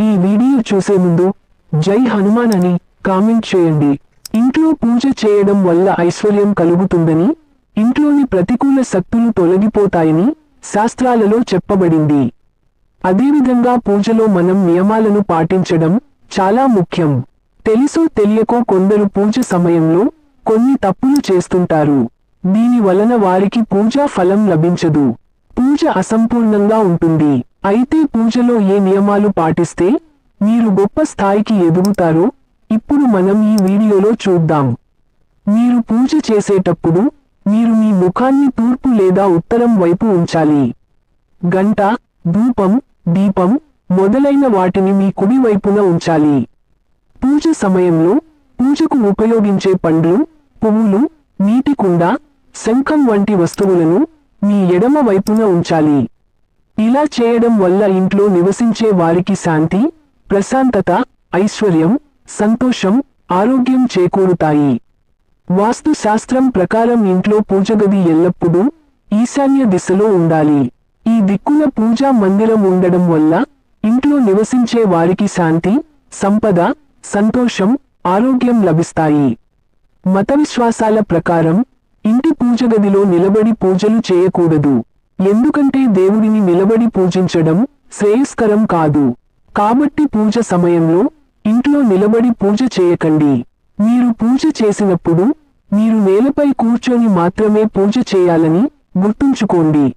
ఈ వీడియో చూసే ముందు జై హనుమాన్ అని కామెంట్ చేయండి. ఇంట్లో పూజ చేయడం వల్ల ఐశ్వర్యం కలుగుతుందని ఇంట్లోని ప్రతికూల శక్తులు తొలగిపోతాయని శాస్త్రాలలో చెప్పబడింది. అదేవిధంగా పూజలో మనం నియమాలను పాటించడం చాలా ముఖ్యం. తెలుసో తెలియకో కొందరు పూజ సమయంలో కొన్ని తప్పులు చేస్తుంటారు. దీని వలన వారికి పూజా ఫలం లభించదు. పూజ అసంపూర్ణంగా ఉంటుంది. అయితే పూజలో ఏ నియమాలు పాటిస్తే మీరు గొప్ప స్థాయికి ఎదుగుతారో ఇప్పుడు మనం ఈ వీడియోలో చూద్దాం. మీరు పూజ చేసేటప్పుడు మీరు మీ ముఖాన్ని తూర్పు లేదా ఉత్తరం వైపు ఉంచాలి. గంట ధూపం దీపం మొదలైన వాటిని మీ కుడి వైపున ఉంచాలి. పూజ సమయంలో పూజకు ఉపయోగించే పండ్లు పువ్వులు నీటి కుండ శంఖం వంటి వస్తువులను మీ ఎడమ వైపున ఉంచాలి. ఇలా చేయడం వల్ల ఇంట్లో నివసించే వారికి శాంతి ప్రశాంతత ఐశ్వర్యం సంతోషం ఆరోగ్యం చేకూరుతాయి. వాస్తు శాస్త్రం ప్రకారం ఇంట్లో పూజగది ఎల్లప్పుడూ ఈశాన్య దిశలో ఉండాలి. ఈ దిక్కున పూజా మందిరం ఉండడం వల్ల ఇంట్లో నివసించే వారికి శాంతి సంపద సంతోషం ఆరోగ్యం లభిస్తాయి. మత విశ్వాసాల ప్రకారం ఇంటి పూజగదిలో నిలబడి పూజలు చేయకూడదు. ఎందుకంటే దేవుడిని నిలబడి పూజించడం శ్రేయస్కరం కాదు. కాబట్టి పూజ సమయంలో ఇంట్లో నిలబడి పూజ చేయకండి. మీరు పూజ చేసినప్పుడు మీరు నేలపై కూర్చొని మాత్రమే పూజ చేయాలని గుర్తుంచుకోండి.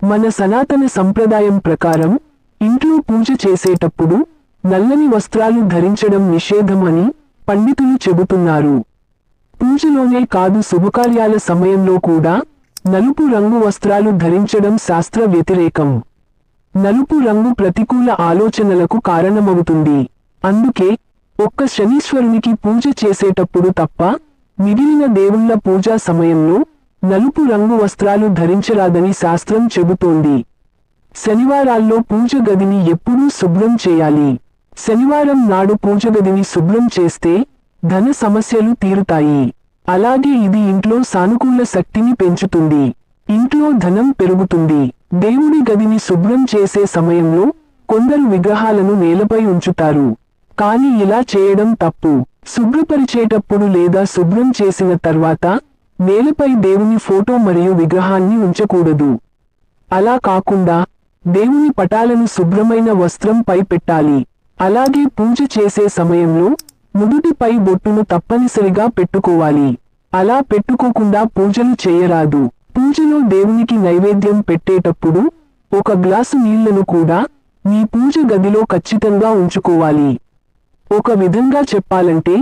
మన సనాతన సంప్రదాయం ప్రకారం ఇంట్లో పూజ చేసేటప్పుడు నల్లని వస్త్రాలు ధరించడం నిషేధం అని పండితులు చెబుతున్నారు. పూజలోనే కాదు శుభకార్యాల సమయంలో కూడా నలుపు రంగు వస్త్రాలు ధరించడం శాస్త్ర వ్యతిరేకం. నలుపు రంగు ప్రతికూల ఆలోచనలకు కారణమవుతుంది. అందుకే ఒక్క శనీశ్వరునికి పూజ చేసేటప్పుడు తప్ప మిగిలిన దేవుళ్ళ పూజా సమయంలో నలుపు రంగు వస్త్రాలు ధరించరాదని శాస్త్రం చెబుతోంది. శనివారాల్లో పూజ గదిని ఎప్పుడూ శుభ్రం చేయాలి. శనివారం నాడు పూజ గదిని శుభ్రం చేస్తే ధన సమస్యలు తీరుతాయి. అలాగే ఇది ఇంట్లో సానుకూల శక్తిని పెంచుతుంది. ఇంట్లో ధనం పెరుగుతుంది. దేవుడి గదిని శుభ్రం చేసే సమయంలో కొందరు విగ్రహాలను నేలపై ఉంచుతారు. కానీ ఇలా చేయడం తప్పు. శుభ్రపరిచేటప్పుడు లేదా శుభ్రం చేసిన తర్వాత నేలపై దేవుని ఫోటో మరియు విగ్రహాన్ని ఉంచకూడదు. అలా కాకుండా దేవుని పటాలను శుభ్రమైన వస్త్రం పై పెట్టాలి. అలాగే పూజ చేసే సమయంలో నుదుటిపై బొట్టును తప్పనిసరిగా పెట్టుకోవాలి. అలా పెట్టుకోకుండా పూజలు చేయరాదు. పూజలో దేవునికి నైవేద్యం పెట్టేటప్పుడు ఒక గ్లాసు నీళ్ళను కూడా మీ పూజ గదిలో ఖచ్చితంగా ఉంచుకోవాలి. ఒక విధంగా చెప్పాలంటే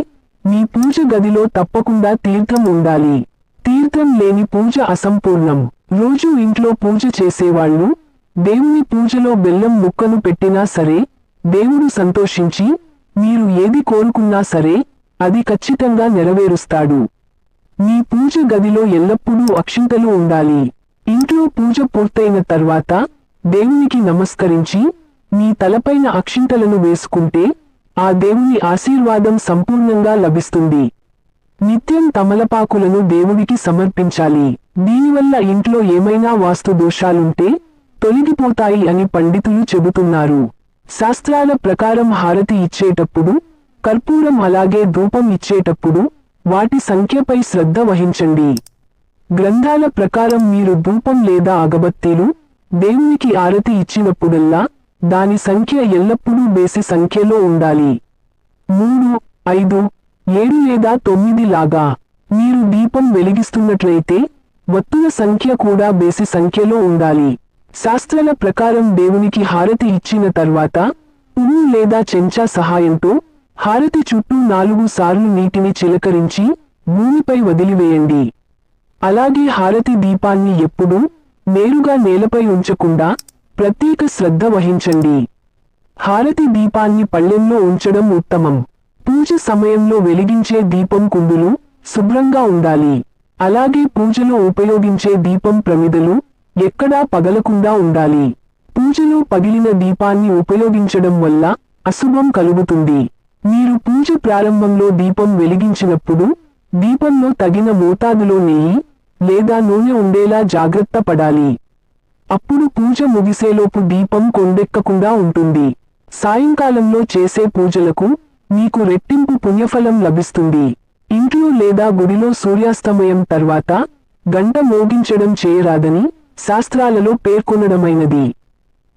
మీ పూజ గదిలో తప్పకుండా తీర్థం ఉండాలి. తీర్థం లేని పూజ అసంపూర్ణం. రోజు ఇంట్లో పూజ చేసేవాళ్ళు దేవుని పూజలో బెల్లం ముక్కను పెట్టినా సరే దేవుడు సంతోషించి మీరు ఏది కోరుకున్నా సరే అది ఖచ్చితంగా నెరవేరుస్తాడు. మీ పూజ గదిలో ఎల్లప్పుడూ అక్షింతలు ఉండాలి. ఇంట్లో పూజ పూర్తయిన తర్వాత దేవునికి నమస్కరించి మీ తలపైన అక్షింతలను వేసుకుంటే ఆ దేవుని ఆశీర్వాదం సంపూర్ణంగా లభిస్తుంది. నిత్యం తమలపాకులను దేవుడికి సమర్పించాలి. దీనివల్ల ఇంట్లో ఏమైనా వాస్తు దోషాలుంటే తొలగిపోతాయి అని పండితులు చెబుతున్నారు. శాస్త్రాల ప్రకారం హారతి ఇచ్చేటప్పుడు కర్పూరం అలాగే ధూపం ఇచ్చేటప్పుడు వాటి సంఖ్యపై శ్రద్ధ వహించండి. గ్రంథాల ప్రకారం మీరు ధూపం లేదా అగబత్తీలు దేవునికి ఆరతి ఇచ్చినప్పుడల్లా దాని సంఖ్య ఎల్లప్పుడూ బేసి సంఖ్యలో ఉండాలి. మూడు ఐదు ఏడు లేదా తొమ్మిది లాగా మీరు దీపం వెలిగిస్తున్నట్లయితే వత్తుల సంఖ్య కూడా బేసి సంఖ్యలో ఉండాలి. శాస్త్రాల ప్రకారం దేవునికి హారతి ఇచ్చిన తర్వాత పువ్వు లేదా చెంచా సహాయంతో హారతి చుట్టూ నాలుగు సార్లు నీటిని చిలకరించి భూమిపై వదిలివేయండి. అలాగే హారతి దీపాన్ని ఎప్పుడూ నేరుగా నేలపై ఉంచకుండా ప్రత్యేక శ్రద్ధ వహించండి. హారతి దీపాన్ని పళ్ళెంలో ఉంచడం ఉత్తమం. పూజ సమయంలో వెలిగించే దీపం కుందులు శుభ్రంగా ఉండాలి. అలాగే పూజలో ఉపయోగించే దీపం ప్రమిదలు ఎక్కడా పగలకుండా ఉండాలి. పూజలో పగిలిన దీపాన్ని ఉపయోగించడం వల్ల అశుభం కలుగుతుంది. మీరు పూజ ప్రారంభంలో దీపం వెలిగించినప్పుడు దీపంలో తగిన మోతాదులో నెయ్యి లేదా నూనె ఉండేలా జాగ్రత్త పడాలి. అప్పుడు పూజ ముగిసేలోపు దీపం కొండెక్కకుండా ఉంటుంది. సాయంకాలంలో చేసే పూజలకు మీకు రెట్టింపు పుణ్యఫలం లభిస్తుంది. ఇంట్లో లేదా గుడిలో సూర్యాస్తమయం తర్వాత గంట మోగించడం చేయరాదని శాస్త్రాలలో పేర్కొనడమైనది.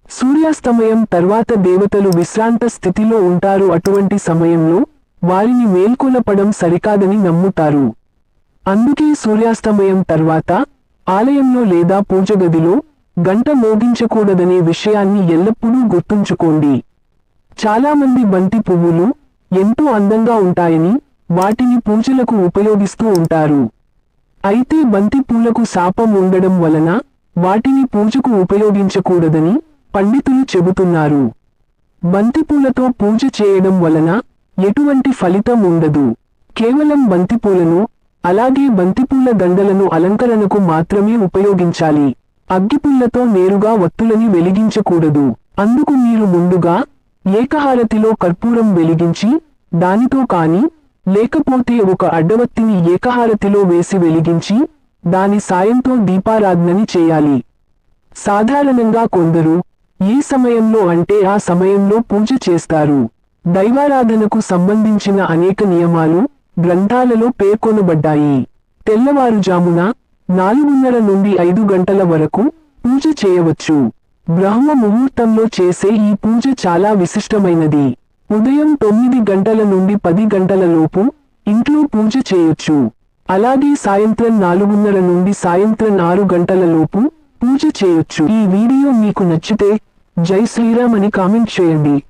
సూర్యాస్తమయం తర్వాత దేవతలు విశ్రాంత స్థితిలో ఉంటారు అటువంటి సమయంలో వారిని మేల్కొలపడం సరికాదని నమ్ముతారు. అందుకే సూర్యాస్తమయం తర్వాత ఆలయంలో లేదా పూజగదిలో గంట మోగించకూడదనే విషయాన్ని ఎల్లప్పుడూ గుర్తుంచుకోండి. చాలామంది బంతి పువ్వులు ఎంతో అందంగా ఉంటాయని వాటిని పూజలకు ఉపయోగిస్తూ ఉంటారు. అయితే బంతి పూలకు శాపం ఉండడం వలన వాటిని పూజకు ఉపయోగించకూడదని పండితులు చెబుతున్నారు. బంతిపూలతో పూజ చేయడం వలన ఎటువంటి ఫలితం ఉండదు. కేవలం బంతిపూలను అలాగే బంతిపూల దండలను అలంకరణకు మాత్రమే ఉపయోగించాలి. అగ్గిపుల్లతో నేరుగా వత్తులని వెలిగించకూడదు. అందుకు మీరు ముందుగా ఏకహారతిలో కర్పూరం వెలిగించి దానితో కాని లేకపోతే ఒక అడ్డవత్తిని ఏకహారతిలో వేసి వెలిగించి దాని సాయంతో దీపారాధనని చేయాలి. సాధారణంగా కొందరు ఏ సమయంలో అంటే ఆ సమయంలో పూజ చేస్తారు. దైవారాధనకు సంబంధించిన అనేక నియమాలు గ్రంథాలలో పేర్కొనబడ్డాయి. తెల్లవారుజామున నాలుగున్నర నుండి ఐదు గంటల వరకు పూజ చేయవచ్చు. బ్రహ్మ ముహూర్తంలో చేసే ఈ పూజ చాలా విశిష్టమైనది. ఉదయం తొమ్మిది గంటల నుండి పది గంటల లోపు ఇంట్లో పూజ చేయొచ్చు. అలాగే సాయంత్రం నాలుగున్నర నుండి సాయంత్రం ఆరు గంటల లోపు పూజ చేయొచ్చు. ఈ వీడియో మీకు నచ్చితే జై శ్రీరామ్ అని కామెంట్ చేయండి.